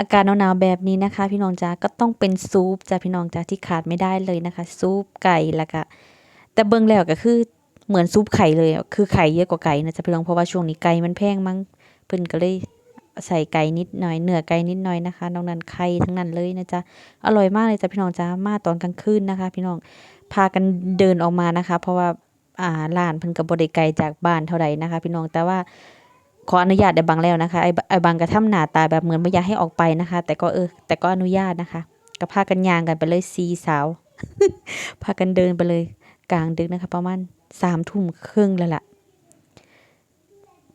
อากาศหนาวๆแบบนี้นะคะ พี่น้องจ้าก็ต้องเป็นซุปจ้าพี่น้องจ้าที่ขาดไม่ได้เลยนะคะซุปไก่ล้วก็แต่เบิ่งแล้วก็คือเหมือนซุปไข่เลยคือไข่เยอะกว่าไก่นะจ้าพี่น้องเพราะว่าช่วงนี้ไก่มันแพงมั้งเพิ่นก็เลยใส่ไก่นิดหน่อยเนื้อไก่นิดหน่อยนะคะนอกนั้นไข่ทั้งนั้นเลยนะจ๊ะอร่อยมากเลยจ้าพี่น้องจ้ามาตอนกลางคืนนะคะ พี่น้องพากันเดินออกมานะคะ เพราะว่าอ่าร้านเพิ่นก็บ่ได้ไกลจากบ้านเท่าใดนะคะ พี่น้องแต่ว่า ขออนุญาตได้บังแล้วนะคะไอ้ไอ้บังกระทำหน้าตาแบบเหมือนไม่อยากให้ออกไปนะคะ แต่ก็เออแต่ก็อนุญาตนะคะก็พากันยางกันไปเลยซีสาวพากันเดินไปเลย กลางดึกนะคะ ประมาณสามทุ่มครึ่งแล้วล่ะ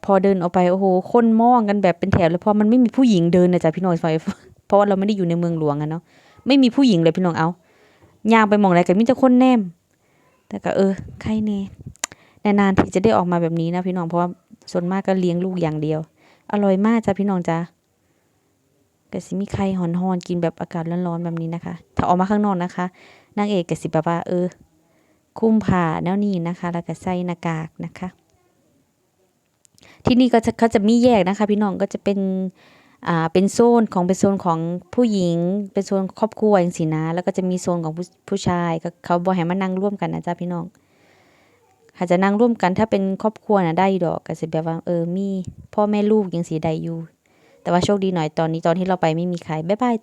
พอเดินออกไปโอ้โหคนมองกันแบบเป็นแถวเลยเพราะมันไม่มีผู้หญิงเดินนะจ๊ะพี่น้องไฟเพราะว่าเราไม่ได้อยู่ในเมืองหลวงอะเนาะไม่มีผู้หญิงเลยพี่น้องเอาย่างไปมองอะไรกันมีแต่คนแนม แต่ก็เออ ใครเน่ นานๆที่จะได้ออกมาแบบนี้นะพี่น้องเพราะว่าส่วนมากก็เลี้ยงลูกอย่างเดียว อร่อยมากจ้ะพี่น้องจ้ะกะสิมีไข่หอนๆกินแบบอากาศร้อนๆแบบนี้นะคะ ถ้าออกมาข้างนอกนะคะนางเอกกะสิแบบว่าเออ คุ้มผ้าแนวนี้นะคะ แล้วก็ใส่หน้ากากนะคะ ที่นี่ก็จะเขาจะมีแยกนะคะ พี่น้องก็จะเป็นอ่าเป็นโซนของเป็นโซนของผู้หญิง เป็นโซนครอบครัวอย่างสีนะแล้วก็จะมีโซนของผู้ผู้ชายเขาบอกให้มานั่งร่วมกันนะจ๊ะพี่น้อง หาจจะนั่งร่วมกันถ้าเป็นครอบครัวนะได้ดอกก็สิแบบว่าเออมีพ่อแม่ลูกยังสีใดอยู่ แต่ว่าโชคดีหน่อยตอนนี้ตอนที่เราไปไม่มีใครบ๊ายบาย